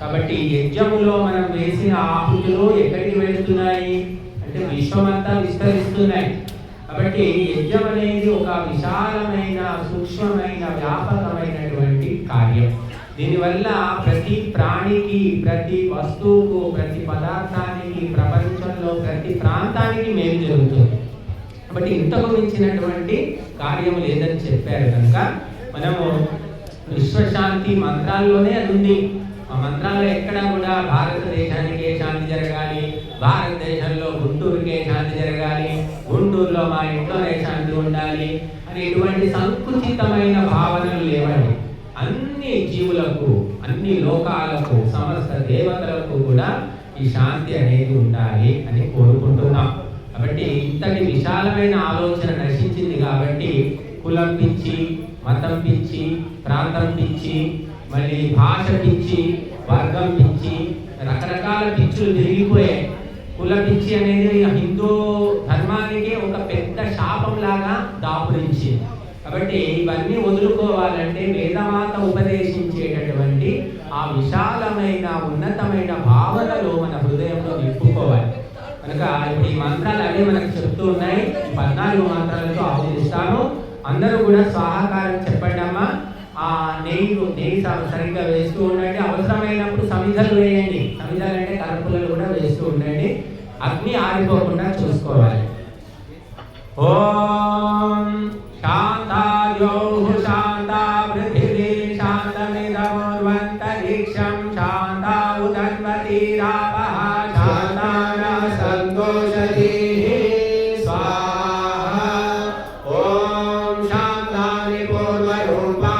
కాబట్టి యజ్ఞములో మనం వేసిన ఆకులు ఎక్కడికి వెళుతున్నాయి? అంటే విశ్వమంతా విస్తరిస్తున్నాయి. కాబట్టి యజ్ఞం అనేది ఒక విశాలమైన సూక్ష్మమైన వ్యాపకమైనటువంటి కార్యం. దీనివల్ల ప్రతి ప్రాణికి ప్రతి వస్తువుకు ప్రతి పదార్థానికి ప్రపంచంలో ప్రతి ప్రాంతానికి మేలు జరుగుతుంది. కాబట్టి ఇంతకు మించినటువంటి కార్యం లేదని చెప్పారు కనుక మనము విశ్వశాంతి మంత్రాల్లోనే అది ఉంది. ఆ మంత్రాల్లో ఎక్కడ కూడా భారతదేశానికే శాంతి జరగాలి భారతదేశంలో గుంటూరుకే శాంతి జరగాలి గుంటూరులో మా ఇంట్లోనే శాంతి ఉండాలి అని ఇటువంటి సంకుచితమైన భావనలు లేవండి. అన్ని జీవులకు అన్ని లోకాలకు సమస్త దేవతలకు కూడా ఈ శాంతి అనేది ఉండాలి అని కోరుకుంటున్నాం. కాబట్టి ఇంతటి విశాలమైన ఆలోచన నశించింది కాబట్టి కులం పిచ్చి మతం పిచ్చి ప్రాంతం పిచ్చి మళ్ళీ భాష పిచ్చి వర్గం పిచ్చి రకరకాల పిచ్చులు తిరిగిపోయాయి. కుల పిచ్చి అనేది హిందూ ధర్మానికి ఒక పెద్ద శాపం లాగా దాపురించింది. కాబట్టి ఇవన్నీ వదులుకోవాలంటే వేదమాత ఉపదేశించేటటువంటి ఆ విశాలమైన ఉన్నతమైన భావనలు మన హృదయంలో నింపుకోవాలి. కనుక ఇప్పుడు ఈ మంత్రాలు అన్నీ మనకు చెప్తూ ఉన్నాయి. పద్నాలుగు మంత్రాలతో ఆహ్వానిస్తాను. అందరూ కూడా సహకారం చెప్పండి నెయ్యి నెయ్యి సరిగ్గా వేస్తూ ఉండండి. అవసరమైనప్పుడు సమిధలు వేయండి. సమిధలు అంటే కరపులలు కూడా వేస్తూ ఉండండి. అగ్ని ఆరిపోకుండా చూసుకోవాలి. ఓం శాంతాయో శాంతా పృథివీ శాంతమిదమోర్వంతరిక్షం శాంతా ఉదన్వతీరాపః శాంతాన సంతోషతి స్వాహా. ఓం శాంతాని పూర్వరూపాణి